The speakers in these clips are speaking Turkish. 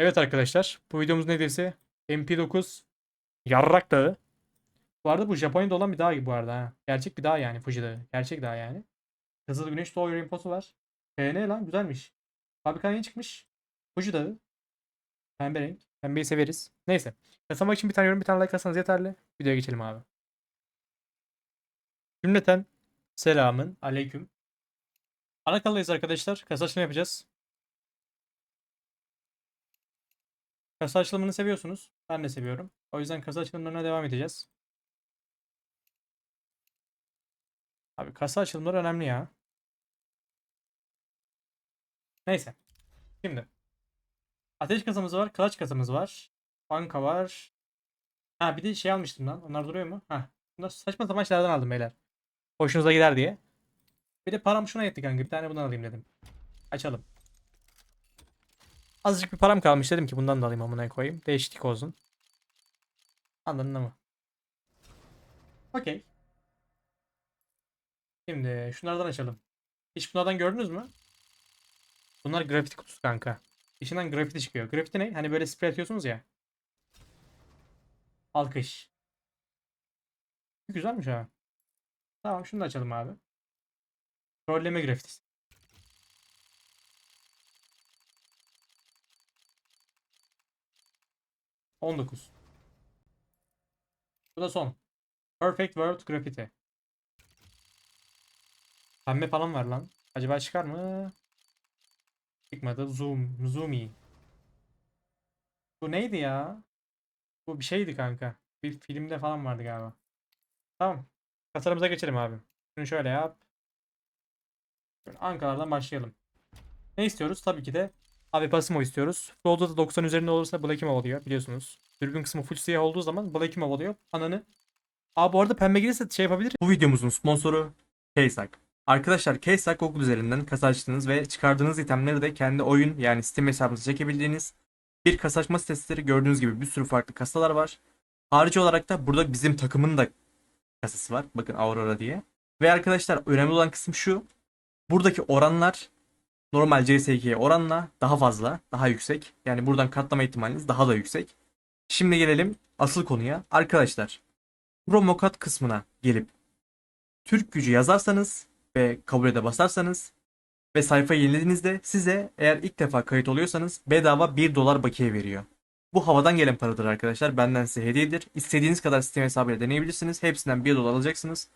Evet arkadaşlar bu videomuzun hediyesi MP9 Yarrak Dağı. Bu arada bu Japonya'da olan bir dağ gibi bu arada ha. Gerçek bir dağ yani Fuji Dağı. Gerçek dağ yani. Kızıl Güneş Doğu Olimposu var. PN lan güzelmiş. Fabrikadan yeni çıkmış. Fuji Dağı. Pembe renk. Pembeyi severiz. Neyse. Kasamak için bir tane yorum bir tane like atsanız yeterli. Videoya geçelim abi. Cümleten selamın aleyküm. Ana kanaldayız arkadaşlar. Kasa açılımı yapacağız. Kasa açılımını seviyorsunuz. Ben de seviyorum. O yüzden kasa açılımlarına devam edeceğiz. Abi kasa açılımları önemli ya. Neyse. Şimdi. Ateş kasamız var. Kılıç kasamız var. Banka var. Ha bir de şey almıştım lan. Onlar duruyor mu? Ha. Bunlar saçma sapan şeylerden aldım beyler. Hoşunuza gider diye. Bir de param şuna yetti kanka. Bir tane bundan alayım dedim. Açalım. Azıcık bir param kalmış dedim ki bundan da alayım amına koyayım. Değişiklik olsun. Anladın mı? Okey. Şimdi şunlardan açalım. Hiç bunlardan gördünüz mü? Bunlar grafiti kutusu kanka. İçinden grafiti çıkıyor. Grafiti ne? Hani böyle sprey atıyorsunuz ya. Alkış. Güzelmiş ha. Tamam şunu da açalım abi. Trolleme grafitisi. On dokuz. Bu da son. Perfect World Graffiti. Pembe falan var lan. Acaba çıkar mı? Çıkmadı. Zoom. Zoomy. Bu neydi ya? Bu bir şeydi kanka. Bir filmde falan vardı galiba. Tamam. Tasarımıza geçelim abi. Şunu şöyle yap. Şöyle Ankara'dan başlayalım. Ne istiyoruz? Tabii ki de Abi Pasimo istiyoruz. Flow'da da 90 üzerinde olursa Blackimo oluyor biliyorsunuz. Dürbün kısmı full siyah olduğu zaman Blackimo oluyor. Ananı. Aa bu arada pembe gelirse şey yapabilir. Bu videomuzun sponsoru Kaysak. Arkadaşlar Kaysak Google üzerinden kasa ve çıkardığınız itemleri de kendi oyun yani Steam hesabınıza çekebildiğiniz bir kasa açma gördüğünüz gibi bir sürü farklı kasalar var. Harici olarak da burada bizim takımın da kasası var. Bakın Aurora diye. Ve arkadaşlar önemli olan kısım şu. Buradaki oranlar normal CS2'ye oranla daha fazla, daha yüksek. Yani buradan katlama ihtimaliniz daha da yüksek. Şimdi gelelim asıl konuya. Arkadaşlar promo kod kısmına gelip Türk gücü yazarsanız ve kabul'e basarsanız ve sayfayı yenilediğinizde size eğer ilk defa kayıt oluyorsanız bedava 1 dolar bakiye veriyor. Bu havadan gelen paradır arkadaşlar. Benden size hediyedir. İstediğiniz kadar sistem hesabıyla deneyebilirsiniz. Hepsinden 1 dolar alacaksınız.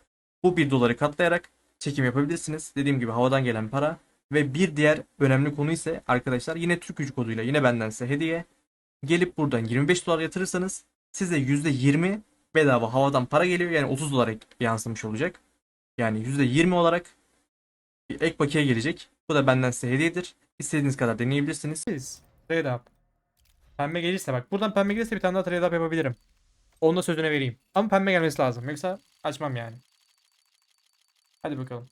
Bu 1 doları katlayarak çekim yapabilirsiniz. Dediğim gibi havadan gelen para. Ve bir diğer önemli konu ise arkadaşlar yine Türk gücü koduyla yine benden size hediye. Gelip buradan 25 dolar yatırırsanız size %20 bedava havadan para geliyor. Yani 30 dolar yansımış olacak. Yani %20 olarak bir ek bakiye gelecek. Bu da benden size hediyedir. İstediğiniz kadar deneyebilirsiniz. Biz. Trade up. Pembe gelirse bak. Buradan pembe gelirse bir tane daha trade up yapabilirim. Onun da sözüne vereyim. Ama pembe gelmesi lazım. Yoksa açmam yani. Hadi bakalım.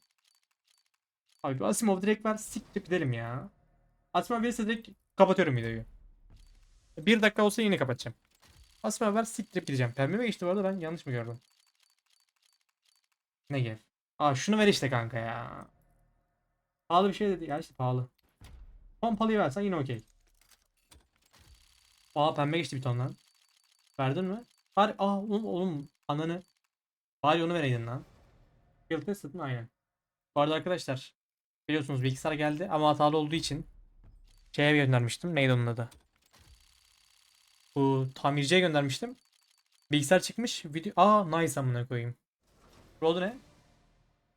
Abi Asimov direkt ver. Siktir gidelim ya. Asimov verirse direkt kapatıyorum videoyu. Bir dakika olsa yine kapatacağım. Asimov ver siktirip gideceğim. Pembe mi geçti bu arada ben yanlış mı gördüm? Ne gel? Aa şunu ver işte kanka ya. Pahalı bir şey dedi. Ya işte pahalı. Pompalıyı versen yine okey. Aa pembe geçti bir ton lan. Verdin mi? Bari aa oğlum, oğlum ananı. Bari onu vereydin lan. Field tested mi? Aynen. Bu arada arkadaşlar biliyorsunuz bilgisayar geldi ama hatalı olduğu için şeye göndermiştim. Neydi onun adı? Bu tamirciye göndermiştim. Bilgisayar çıkmış. Video... Aa nice amına koyayım. Roll'u ne?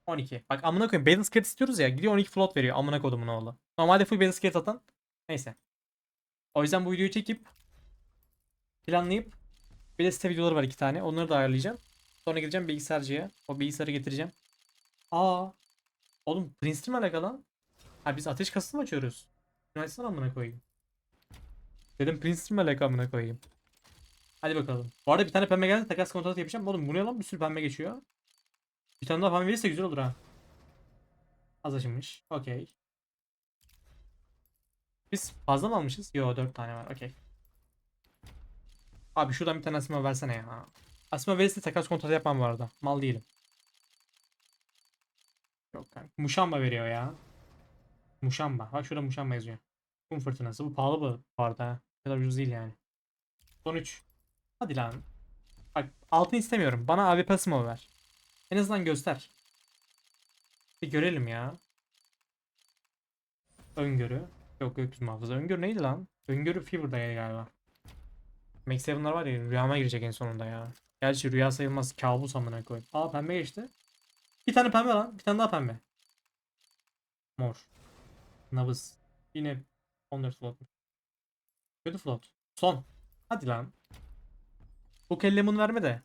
12. Bak amına koyayım. Battle Scat istiyoruz ya. Gidiyor 12 float veriyor. Amına kodumun oğlu. Normalde full Battle Scat atan. Neyse. O yüzden bu videoyu çekip planlayıp bir de site videoları var iki tane. Onları da ayarlayacağım. Sonra gideceğim bilgisayarcıya. O bilgisayarı getireceğim. Aa. Oğlum Princeton mi alakalı lan? Ha biz ateş kasası mı açıyoruz? Üniversiteden amına koyayım. Dedim Princeton mi alakalı amına koyayım. Hadi bakalım. Bu arada bir tane pembe geldi takas kontratı yapacağım. Oğlum bu ne lan bir sürü pembe geçiyor. Bir tane daha pembe verirse güzel olur ha. Az açılmış. Okey. Biz fazla mı almışız? Yo 4 tane var. Okey. Abi şuradan bir tane asma versene ya. Asma verirse takas kontratı yapmam bu arada. Mal değilim. Yok kanka. Muşamba veriyor ya. Muşamba. Bak şurada Muşamba yazıyor. Kum fırtınası. Bu pahalı bu, bu arada ha. O kadar ucuz değil yani. Son 3. Hadi lan. Bak altın istemiyorum. Bana abi pasımı ver. En azından göster. Bir görelim ya. Öngörü. Yok gökyüzü muhafızı. Öngörü neydi lan? Öngörü Fever'daydı galiba. Max 7'lar var ya rüyama girecek en sonunda ya. Gerçi rüya sayılmaz. Kabus amına koy. Aa pembe geçti. Bir tane pembe lan. Bir tane daha pembe. Mor. Nabız. Yine 14 float. Kötü float. Son. Hadi lan. Bu kellemun verme de.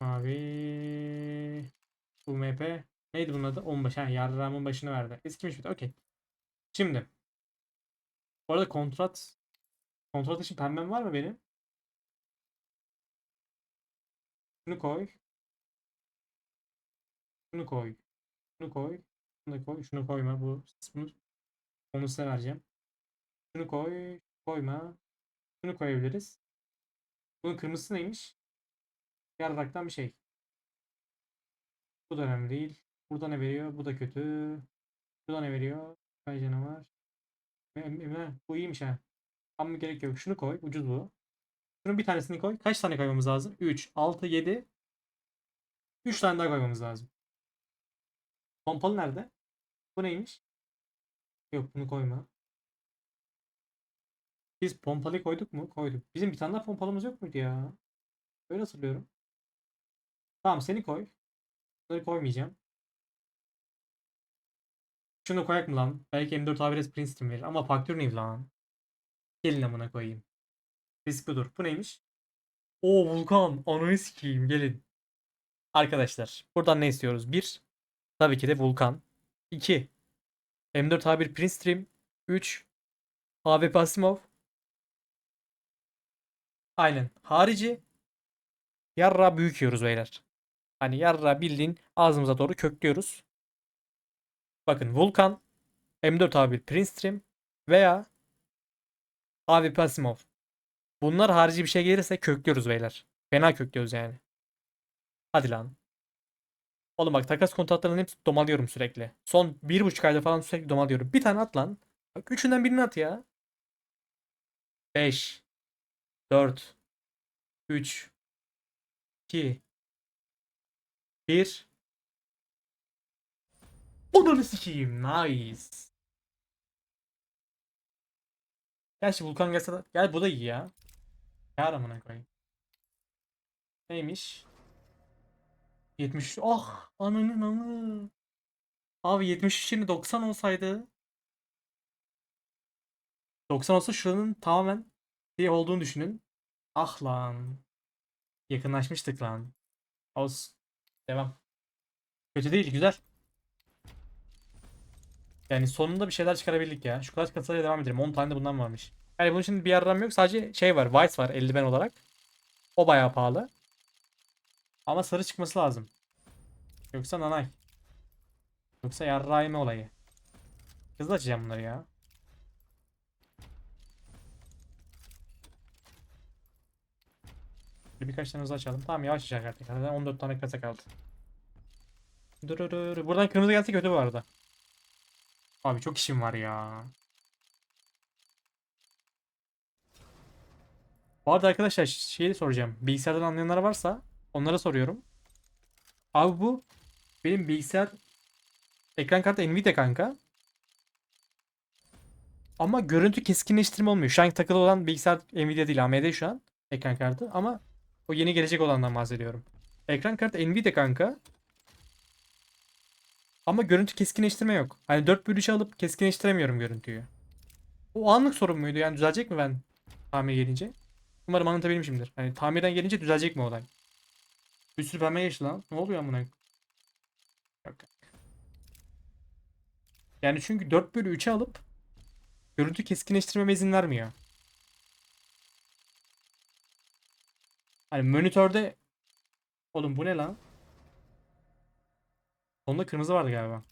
Mavi. UMP. Neydi bunun adı? 15. Ha yarramın başını verdi. Eskimiş bir de. Okey. Şimdi. Bu arada kontrat. Kontrat için pembem var mı benim? Şunu koy. Şunu koy. Şunu koy. Şunu da koy. Şunu koyma. Bu bunu onu size vereceğim. Şunu koy. Koyma. Şunu koyabiliriz. Bunun kırmızısı neymiş? Yarraktan bir şey. Bu da önemli değil. Burada ne veriyor? Bu da kötü. Burada ne veriyor? Kay canavar. Em- Emre, Bu iyiymiş ha. Ama gerek yok. Şunu koy. Ucuz bu. Şunun bir tanesini koy. Kaç tane koymamız lazım? 3, 6, 7. 3 tane daha koymamız lazım. Pompalı nerede? Bu neymiş? Yok bunu koyma. Biz pompalı koyduk mu? Koyduk. Bizim bir tane daha pompalımız yok muydu ya? Öyle hatırlıyorum. Tamam seni koy. Bunları koymayacağım. Şunu koyak mı lan? Belki M4 Average Princeton verir ama faktör neydi lan? Gelin amına koyayım. Risk budur. Bu neymiş? Oo Vulkan. Ananı sikeyim. Gelin. Arkadaşlar. Buradan ne istiyoruz? 1. Tabii ki de Vulkan. 2. M4 A1 Prince Stream. 3. AWP Asimov. Aynen. Harici. Yarra büyük yiyoruz beyler. Hani yarra bildiğin ağzımıza doğru köklüyoruz. Bakın Vulkan, M4 A1 Prince Stream veya AWP Asimov. Bunlar harici bir şey gelirse köklüyoruz beyler. Fena köklüyoruz yani. Hadi lan. Oğlum bak takas kontratlarının hepsini domalıyorum sürekli. Son bir buçuk ayda falan sürekli domalıyorum. Bir tane at lan. Bak üçünden birini at ya. 5 4 3 2 1 Onları sikeyim. Nice. Gerçi Vulkan gelse de... Gel bu da iyi ya. Yar amına koyayım. Neymiş? 70. Oh! Ananın amı. Abi 73 yerine 90 olsaydı. 90 olsa şuranın tamamen şey olduğunu düşünün. Ah lan. Yakınlaşmıştık lan. Olsun. Devam. Kötü değil, güzel. Yani sonunda bir şeyler çıkarabildik ya. Şu kadar kasayla devam edelim. 10 tane de bundan varmış. Yani bunun için bir yarram yok. Sadece şey var. Vice var eldiven olarak. O bayağı pahalı. Ama sarı çıkması lazım. Yoksa nanay. Yoksa yarrağı yeme olayı. Hızlı açacağım bunları ya. Bir birkaç tane hızlı açalım. Tamam yavaş açacak artık. Zaten 14 tane kasa kaldı. Dur dur dur. Buradan kırmızı gelse kötü bu arada. Abi çok işim var ya. Bu arada arkadaşlar şeyi soracağım. Bilgisayardan anlayanlar varsa onlara soruyorum. Abi bu benim bilgisayar ekran kartı Nvidia kanka. Ama görüntü keskinleştirme olmuyor. Şu an takılı olan bilgisayar Nvidia değil AMD şu an ekran kartı ama o yeni gelecek olandan bahsediyorum. Ekran kartı Nvidia kanka. Ama görüntü keskinleştirme yok. Hani 4 bölü 3'e alıp keskinleştiremiyorum görüntüyü. O anlık sorun muydu? Yani düzelecek mi ben tamir gelince? Umarım anlatabilmişimdir. Hani tamirden gelince düzelecek mi olay? Bir sürü pembe geçti lan. Ne oluyor amına? Yani çünkü 4 bölü 3'e alıp görüntü keskinleştirmeme izin vermiyor. Hani monitörde Oğlum bu ne lan? Sonunda kırmızı vardı galiba.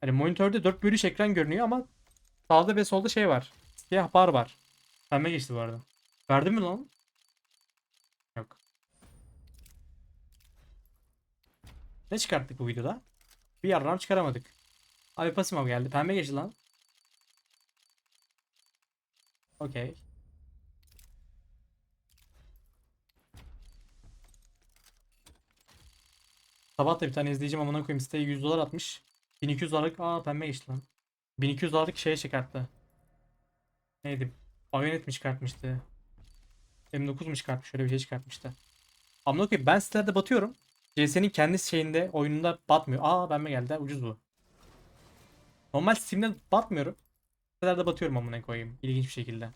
Hani monitörde 4 bölü 3 ekran görünüyor ama sağda ve solda şey var. Siyah bar var. Pembe geçti bu arada. Verdi mi lan? Yok. Ne çıkarttık bu videoda? Bir yarram çıkaramadık. Abi Pasimov geldi. Pembe geçti lan. Okey. Sabah da bir tane izleyicim amına koyayım siteye 100 dolar atmış. 1200 dolarlık aa pembe geçti lan. 1200 dolarlık şeye çıkarttı. Neydi? Bayonet mi çıkartmıştı? M9 mu çıkartmış? Şöyle bir şey çıkartmıştı. Amına koyayım ben sitelerde batıyorum. CS'nin kendi şeyinde oyununda batmıyor. Aa pembe geldi. Ucuz bu. Normal Steam'de batmıyorum. Sitelerde batıyorum amına koyayım. İlginç bir şekilde.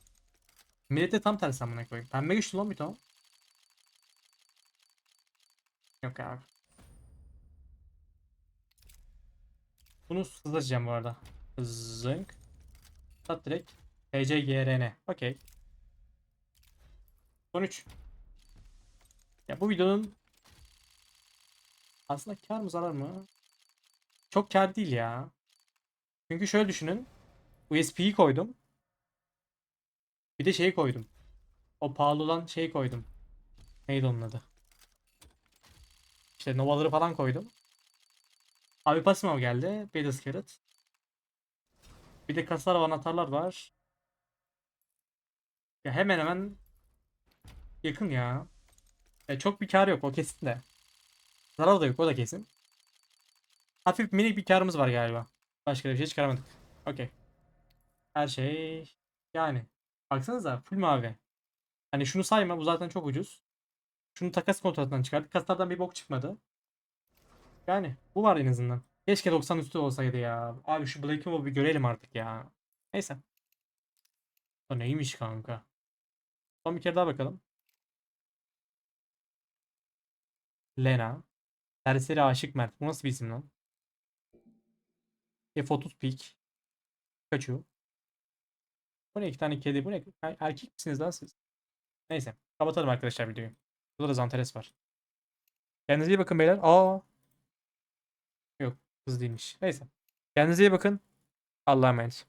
Millette tam tersi amına koyayım. Pembe güçlü lan bir tamam. Yok abi. Bunu hızlıcam bu arada. Zınk. Sat direkt. TCGRN. Okey. Son 3. Ya bu videonun aslında kar mı zarar mı? Çok kar değil ya. Çünkü şöyle düşünün. USB'yi koydum. Bir de şeyi koydum. O pahalı olan şeyi koydum. Neydi onun adı? İşte Nova'ları falan koydum. Abi Pasimo geldi. Beta Carrot. Bir de kasalar ve anahtarlar var. Ya hemen hemen yakın ya. Ya çok bir kar yok o kesin de. Zarar da yok o da kesin. Hafif minik bir karımız var galiba. Başka bir şey çıkaramadık. Okey. Her şey yani. Baksanıza full mavi. Hani şunu sayma bu zaten çok ucuz. Şunu takas kontratından çıkardık. Kaslardan bir bok çıkmadı. Yani bu var en azından. Keşke 90 üstü olsaydı ya. Abi şu Black Mob'u bir görelim artık ya. Neyse. O neymiş kanka? Son bir kere daha bakalım. Lena. Serseri Aşık Mert. Bu nasıl bir isim lan? F30 Peak. Pikachu. Bu ne iki tane kedi? Bu ne? Er- Erkek misiniz lan siz? Neyse. Kapatalım arkadaşlar videoyu. Burada da Zanteres var. Kendinize iyi bakın beyler. Aa. Yok. Kız değilmiş. Neyse. Kendinize iyi bakın. Allah'a emanet.